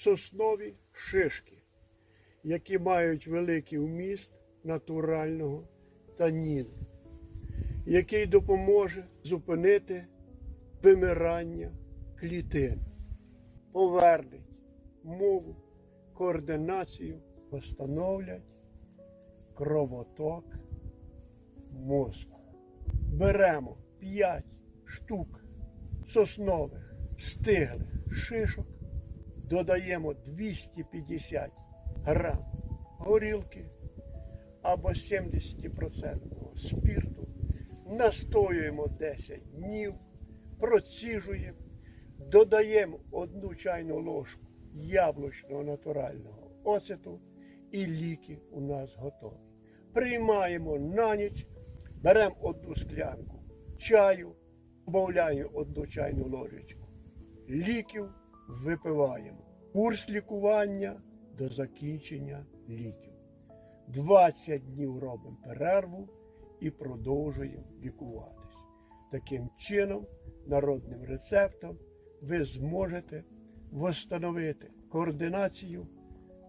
соснові шишки, які мають великий вміст натурального таніну, який допоможе зупинити вимирання клітин, повернуть мову, координацію, постановлять кровоток мозку. Беремо 5 штук соснових стиглих шишок, додаємо 250 грам горілки або 70% спірту, настоюємо 10 днів, проціжуємо, додаємо одну чайну ложку яблучного натурального оцету і ліки у нас готові. Приймаємо на ніч, беремо одну склянку чаю, додаємо одну чайну ложечку ліків, випиваємо. Курс лікування до закінчення ліків. 20 днів робимо перерву і продовжуємо лікуватись. Таким чином, народним рецептом ви зможете восстановити координацію,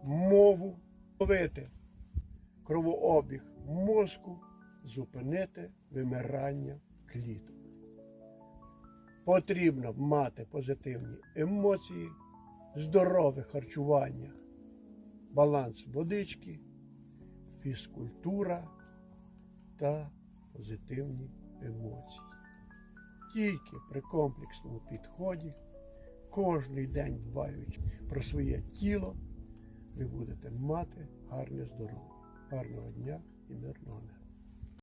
мову, ловити кровообіг мозку, зупинити вимирання кліток. Потрібно мати позитивні емоції, здорове харчування, баланс водички, фізкультура та позитивні емоції. Тільки при комплексному підході, кожний день дбаючи про своє тіло, ви будете мати гарне здоров'я. Гарного дня і мирного неба.